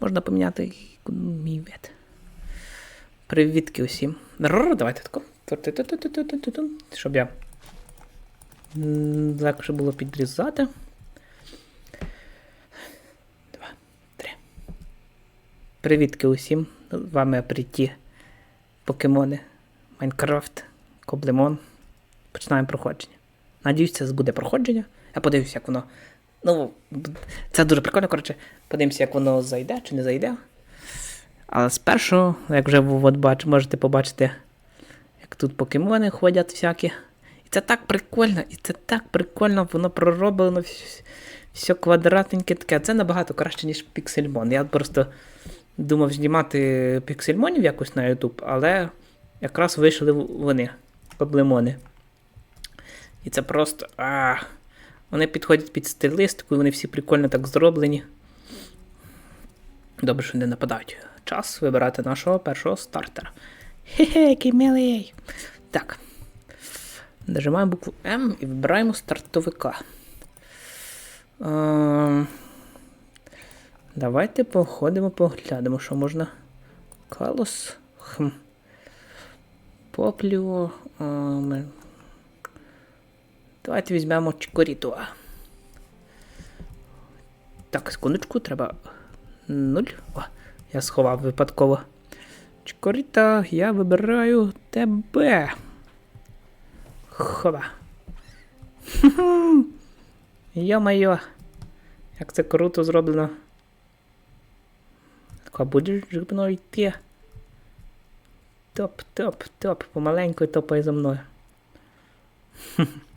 можна поміняти мій вид. Привітки усім. Давайте тако. Щоб я легше було підрізати. Два, три. Привітки усім. Вами Апріті. Покемони. Майнкрафт. Коблемон. Починаємо проходження. Надіюсь, це буде проходження. Я подивлюся, як воно. Ну, це дуже прикольно, коротше. Подивимося, як воно зайде чи не зайде. Але спершу, як вже от бач, можете побачити, як тут покемони ходять всякі. І це так прикольно, і це так прикольно, воно пророблено все, все квадратненьке таке. Це набагато краще, ніж Піксельмон. Я просто думав знімати піксельмонів якось на YouTube, але якраз вийшли вони, проблемони. І це просто. А, вони підходять під стилістику, і вони всі прикольно так зроблені. Добре, що не нападають. Час вибирати нашого першого стартера. Хе-хе, який милий. Так. Нажимаємо букву М і вибираємо стартовика. Е, Давайте походимо, поглянемо, що можна. Калос. Хм. Попліо. е, Давайте візьмемо Чикорітуа. Так, секундочку, треба. Нуль. О, я сховав випадково. Чикоріта, я вибираю тебе. Хова. Йо-моє. Як це круто зроблено. Так, будеш зі йти? Топ, топ, топ. Помаленьку топай за мною.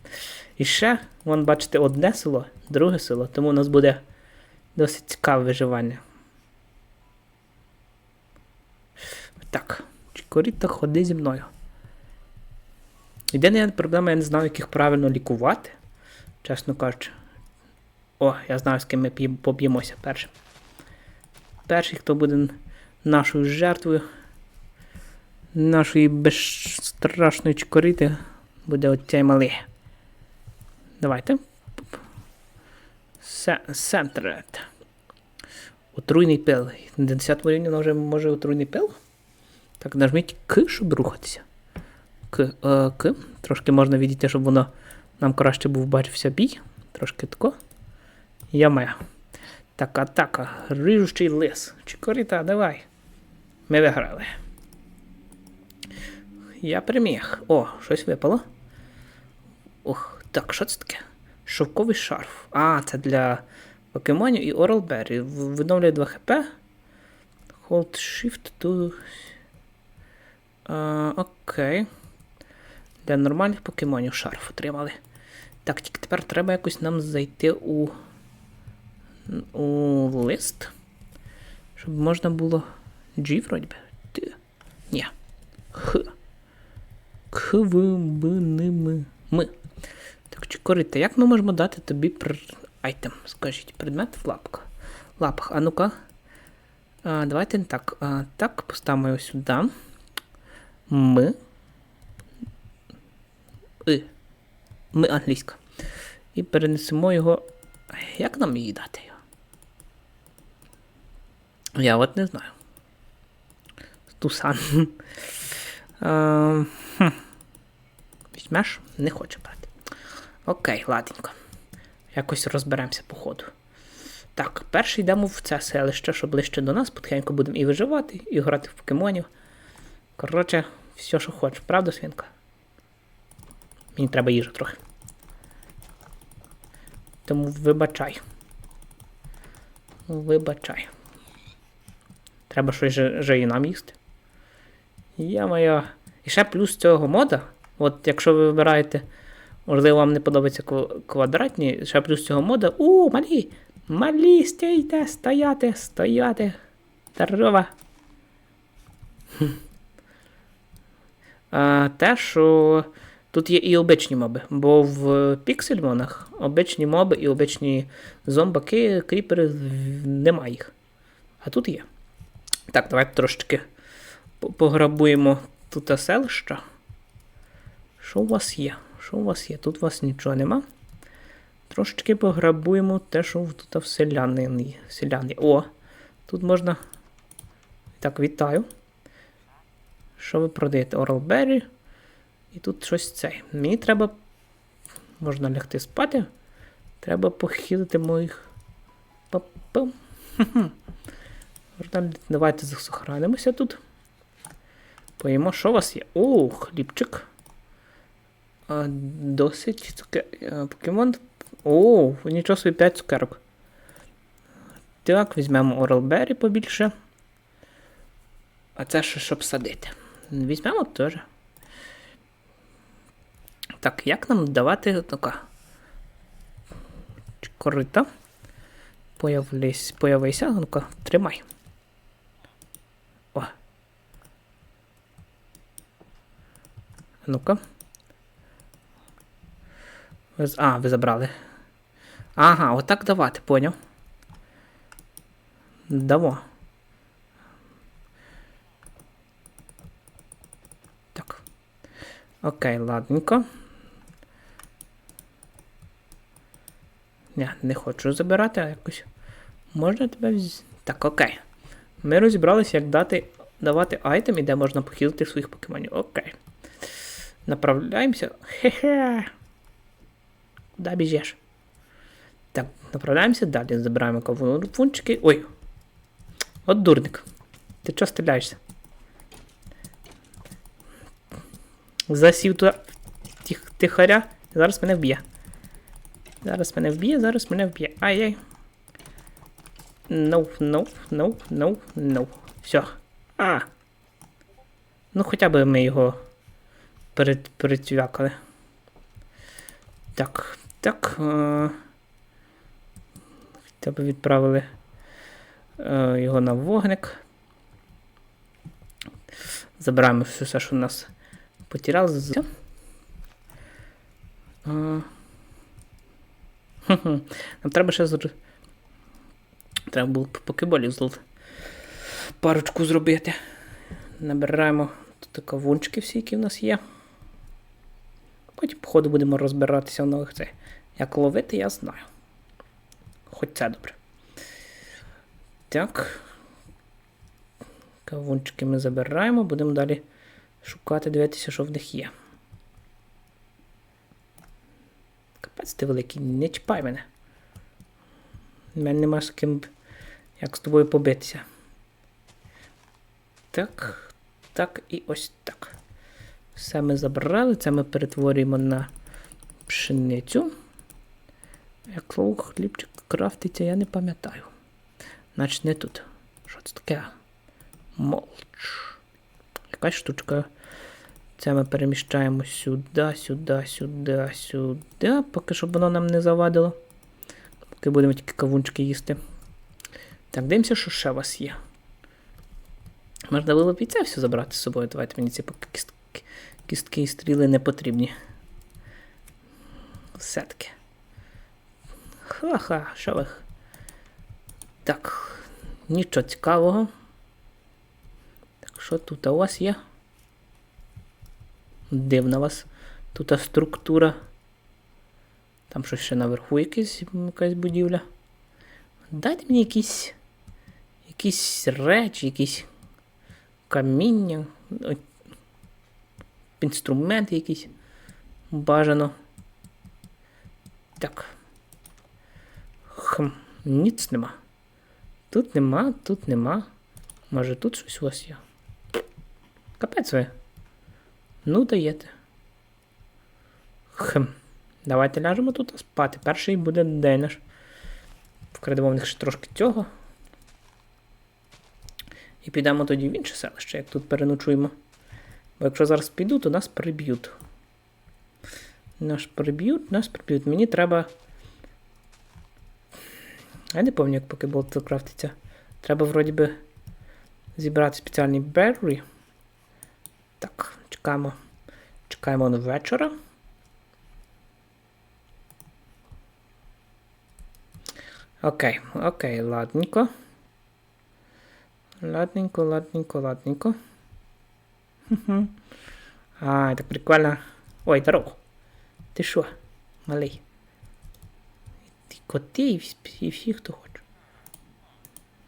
І ще, вон, бачите, одне село, друге село, тому у нас буде досить цікаве виживання. Так, Чикоріто, ходи зі мною. Єдина проблема, я не знаю, яких правильно лікувати, чесно кажучи. О, я знаю, з ким ми поб'ємося першим. Перший, хто буде нашою жертвою, нашої безстрашної чикоріти, буде оцей малий. Давайте. Сентрет. Отруйний пил. На 10 рівні вона вже може отруйний пил. Так, нажміть К, щоб рухатися. К, е, К. Трошки можна відійти, щоб воно нам краще був бачився бій. Трошки тако. Яме. Так, атака. Рижущий лис. Чикоріта, давай. Ми виграли. Я переміг. О, щось випало. Ох, так, що це таке? Шовковий шарф. А, це для покемонів і Oral Berry. Відновлює 2 хп. Hold Shift to. Окей. Для нормальних покемонів шарф отримали. Так, тільки тепер треба якось нам зайти у. у лист. Щоб можна було. G, вроді би. Т. Ні. Х. К, В, Б, Н, М. Ми. Так, Чикорита, як ми можемо дати тобі пр... айтем? Скажіть, предмет в лапках. Лапах. А ну-ка. А, давайте так. А, так, поставимо його сюди. Ми. И. Ми англійська. І перенесемо його. Як нам її дати? Я от не знаю. Тусан. Візьмеш? Не хочу брати. Окей, ладненько. Якось розберемося по ходу. Так, перший йдемо в це селище, що ближче до нас, потихеньку будемо і виживати, і грати в покемонів. Коротше, все, що хочеш, правда, свинка? Мені треба їжа трохи. Тому вибачай. Вибачай. Треба щось же і нам їсти. Я моя. І ще плюс цього мода. От якщо ви вибираєте, можливо, вам не подобаються квадратні, ще плюс цього мода. У, малі! Малі, стійте, стояти, стояти. Здорова. Те, що тут є і обичні моби, бо в піксельмонах обичні моби і обичні зомбаки, кріпери немає їх. А тут є. Так, давайте трошечки пограбуємо тут селище. Що у вас є? Що у вас є? Тут у вас нічого нема. Трошечки пограбуємо те, що тут в селяни. селяни. О, Тут можна. Так, вітаю. Що ви продаєте? Berry. І тут щось цей. Мені треба. Можна лягти спати. Треба похилити моїх. Давайте сохранимося тут. Поїмо, що у вас є? О, хлібчик. Досить цуке... а, покемон. О, нічого собі 5 цукерок. Так, візьмемо Berry побільше. А це ще щоб садити. Візьмемо теж. Так, як нам давати така корита? Появлись, появися, ну-ка, тримай. О. Ну-ка. А, ви забрали. Ага, отак давати, поняв. Дамо. Так. Окей, ладненько. Ні, не хочу забирати, а якось. Можна тебе вз... Так, окей. Ми розібралися, як дати, давати айтем і де можна похилити своїх покемонів. Окей. Направляємося. Хе-хе. Куди біжеш? Так, направляємося далі. Забираємо кавунчики. Ой. От дурник. Ти чого стріляєшся? Засів туди тих, тихаря. Зараз мене вб'є. Зараз мене вб'є, зараз мене вб'є. Ай-яй. No, no, no, no, no. Все. А. Ну, хоча б ми його перед, перецвякали. Так, так. Е, хоча б відправили е, його на вогник. Забираємо все, що у нас потеряли. З- Е. Нам треба ще зр... Треба було б покеболів злот. Парочку зробити. Набираємо тут кавунчики всі, які в нас є. Потім, походу, будемо розбиратися в нових цей. Як ловити, я знаю. Хоч це добре. Так. Кавунчики ми забираємо, будемо далі шукати, дивитися, що в них є. Капець ти великий, не чіпай мене. У мене нема з ким, як з тобою побитися. Так, так і ось так. Все ми забрали, це ми перетворюємо на пшеницю. Як слово хлібчик крафтиться, я не пам'ятаю. Значить, не тут. Що це таке? Молч. Якась штучка. Це ми переміщаємо сюди, сюди, сюди, сюди, поки щоб воно нам не завадило. Поки будемо тільки кавунчики їсти. Так, дивимося, що ще у вас є. Можна було б і це все забрати з собою. Давайте мені ці кістки, кістки і стріли не потрібні. Все-таки. Ха-ха, що ви? Так, нічого цікавого. Так, що тут у вас є? Дивна вас тут структура. Там щось ще наверху якась, якась будівля. Дайте мені якісь. Якісь речі, якісь каміння, інструменти якісь. Бажано. Так. Хм, ніц нема. Тут нема, тут нема. Може тут щось у вас є? Капець ви. Ну, даєте. Хм. Давайте ляжемо тут спати. Перший буде день наш. Вкрадемо в них ще трошки цього. І підемо тоді в інше селище, як тут переночуємо. Бо якщо зараз піду, то нас приб'ють. Нас приб'ють, нас приб'ють. Мені треба. Я не пам'ятаю, як поки болт крафтиться. Треба вроді би зібрати спеціальні беррі. Так, чекаємо. Чекаємо на вечора. Окей, окей, ладненько. Ладненько, ладненько, ладненько. Ай, так прикольно. Ой, здорово. Ти що, малий? Ти коти і всі, і всі, хто хоче.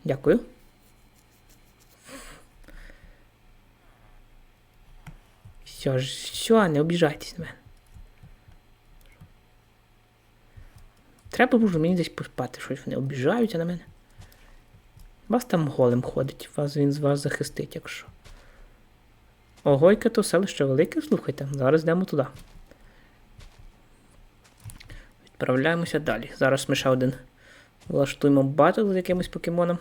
Дякую. Все, все, не обіжайтесь на мене. Треба може мені десь поспати, щось вони обіжаються на мене. Вас там голим ходить, вас він з вас захистить, якщо. Ого, яке то селище велике, слухайте. Зараз йдемо туди. Відправляємося далі. Зараз ми ще один влаштуємо батл з якимось покемоном.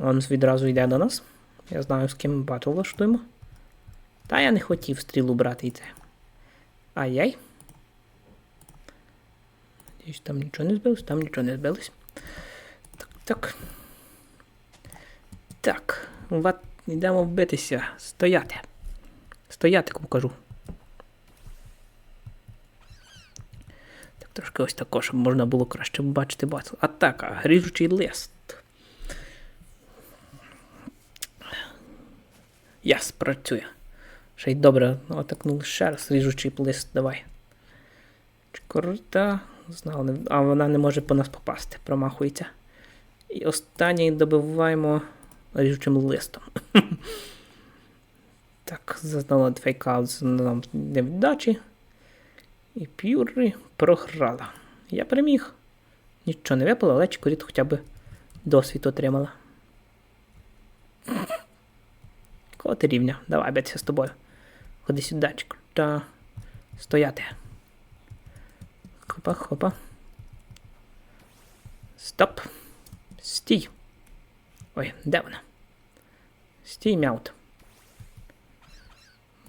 Он відразу йде до нас. Я знаю, з ким батл влаштуємо. Та я не хотів стрілу брати і це. Ай-яй. Надіюсь, там нічого не збилось, там нічого не збилось. Так, так. Так. Ва- Йдемо вбитися. Стояти. Стояти, кому кажу. Так, трошки ось також, щоб можна було краще бачити батл. Атака. Ріжучий лист. Яс, працює. Ще й добре, атакнули ще раз, ріжучий лист, давай. Чкорта. Знала, а вона не може по нас попасти, промахується. І останній добиваємо ріжучим листом. так, зазнала фейкаут з нам невдачі. І П'юрі програла. Я переміг. Нічого не випало, але Чикоріт хоча б досвід отримала. Кого ти рівня? Давай битися з тобою. Ходи сюди, Чикоріта. Стояти. Хопа, хопа. Стоп. Стій. Ой, де вона? Стій, мяут.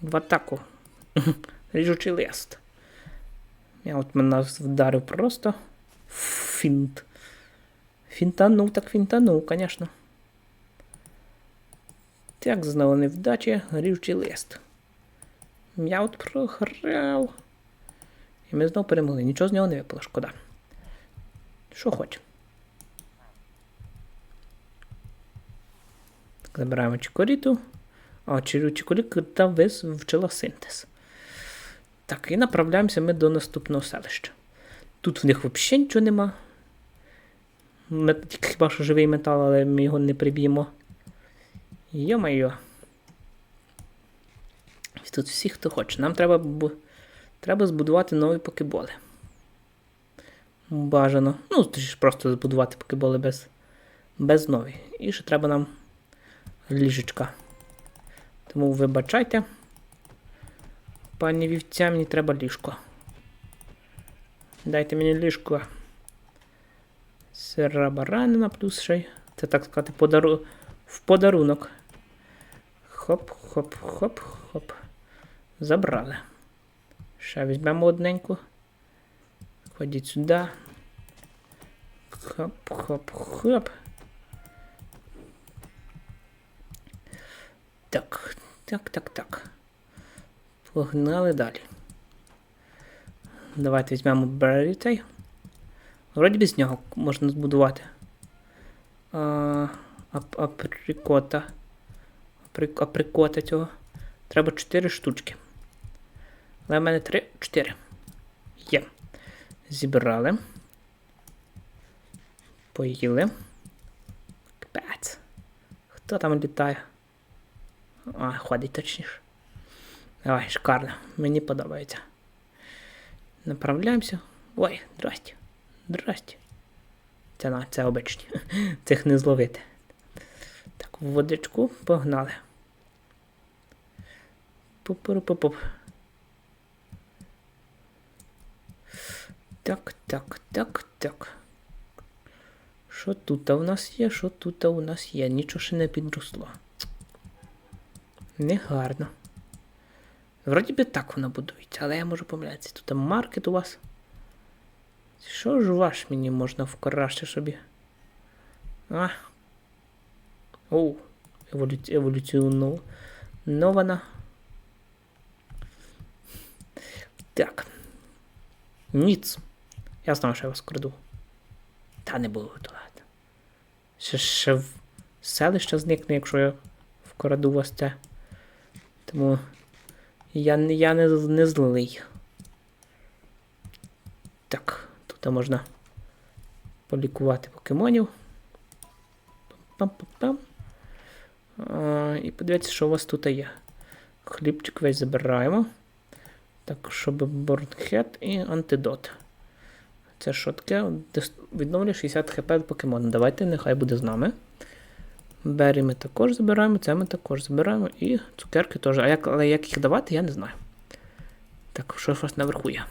В атаку. Ріжучий лист. Мяут мене вдарив просто. Фінт. Фінтанув, так фінтанув, звісно. Так, знову невдачі, ріжучий лист. Мяут програв. І ми знову перемогли. Нічого з нього не випало, шкода. Що хоче. Забираємо чикоріту. А чирю чикоріта вивчила синтез. Так, і направляємося ми до наступного селища. Тут в них взагалі нічого нема. Мет- Хіба що живий метал, але ми його не приб'ємо. Йо-майо. Тут всі, хто хоче. Нам треба, бу- треба збудувати нові покеболи. Бажано. Ну, точніше, просто збудувати покеболи без, без нові. І ще треба нам ліжечка. Тому вибачайте. Пані вівця, мені треба ліжко. Дайте мені ліжко. Сира баранина плюс ще. Це так сказати, подару... в подарунок. Хоп, хоп, хоп, хоп. Забрали. Ще візьмемо одненьку. Ходіть сюди. Хоп, Так, так, так, так. Погнали далі. Давайте візьмемо Беррі. Вроді без нього можна збудувати. А, ап- априкота. Априк- Априкота цього. Треба 4 штучки. Але в мене 3, 4. Є. Зібрали. Поїли. Капець. Хто там літає? А, ходить точніше. Давай, шикарно. Мені подобається. Направляємося. Ой, здрасте. Здрасте. Це, на, це обичні. Цих не зловити. Так, в водичку погнали. Пупу-пуп. Так, так, так, так. Що тут у нас є? Що тут у нас є? Нічого ще не підросло. Негарно. Вроді би так воно будується, але я можу помилятися. Тут маркет у вас. Що ж ваш мені можна вкраще собі? А. Оу. Еволю... Еволюціонована. Нована. Так. Ніц. Я знаю, що я вас краду. Та не буду ладно. Ще, ще в селище зникне, якщо я вкраду вас це. Тому я, не- я не, не злий. Так, тут можна полікувати покемонів. Пам-пам-пам. І подивіться, що у вас тут є. Хлібчик весь забираємо. Так, щоб борнхет і антидот. Це що таке? Відновлює 60 хп покемона. Давайте, нехай буде з нами. Бері ми також забираємо, це ми також забираємо. І цукерки теж. А як, але як їх давати, я не знаю. Так, що ж вас наверху є?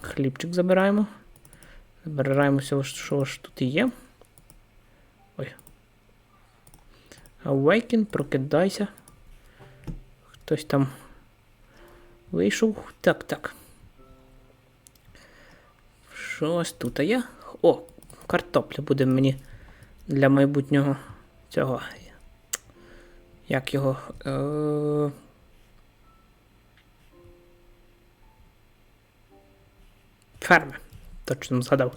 Хлібчик забираємо. Забираємо все, що ж тут є. Ой. Awaken, прокидайся. Хтось там вийшов. Так, так. Що ось тут є? О, картопля буде мені для майбутнього цього. Як його. Е... Ферми. Точно згадав.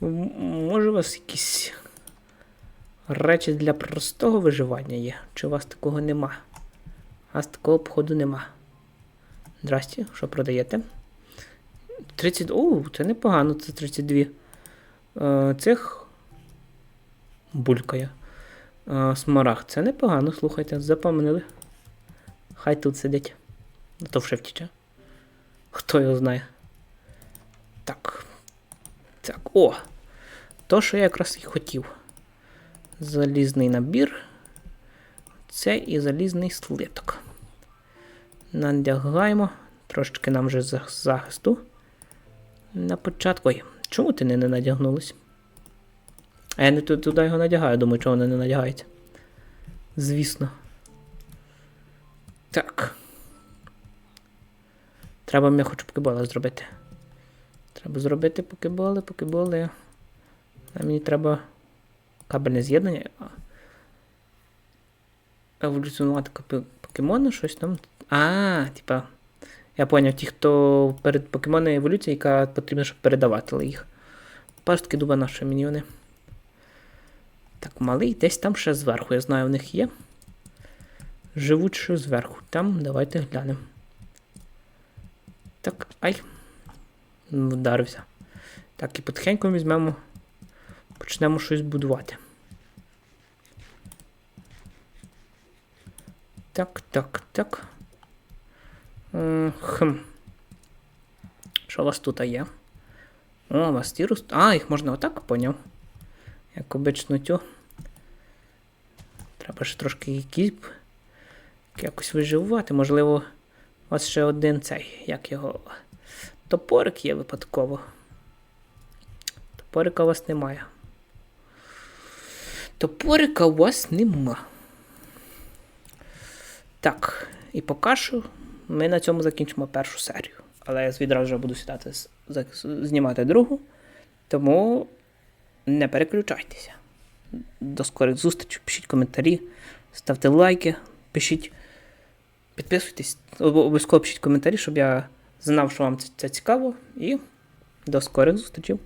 Може, у вас якісь речі для простого виживання є? Чи у вас такого нема? У вас такого походу нема. Здрасте, що продаєте? 30. О, це непогано, це 32. Е, цих булькає. Е, смарагд. Це непогано, слухайте, запомнили. Хай тут сидять. То вже втіче. Хто його знає. Так. Так, о! То, що я якраз і хотів. Залізний набір. Це і залізний слиток. Надягаємо. Трошечки нам вже захисту. На початку. Ой, чому ти не, надягнулась? А я не туди його надягаю, думаю, чого воно не надягається. Звісно. Так. Треба мені хоч покебола зробити. Треба зробити покеболи, покеболи. А мені треба кабельне з'єднання. Еволюціонувати покемони, щось там. А, типа. Я поняв, ті, хто перед покемонною еволюцією, яка потрібна, щоб передавати їх. Пастки дуба наші міньйони. Так, малий десь там ще зверху. Я знаю, в них є. Живуть ще зверху. Там давайте глянемо. Так, ай. Вдарився. Так, і потихеньку візьмемо. Почнемо щось будувати. Так, так, так. М, Хм. Що у вас тут є? О, у вас ті рост... А, їх можна отак, поняв. Як обично тю. Треба ще трошки якісь якось виживати. Можливо, у вас ще один цей, як його. Топорик є випадково. Топорика у вас немає. Топорика у вас нема. Так, і поки що ми на цьому закінчимо першу серію. Але я відразу вже буду сідати знімати другу. Тому не переключайтеся. До скорих зустрічей. Пишіть коментарі, ставте лайки, пишіть, підписуйтесь, обов'язково пишіть коментарі, щоб я знав, що вам це, цікаво. І до скорих зустрічей.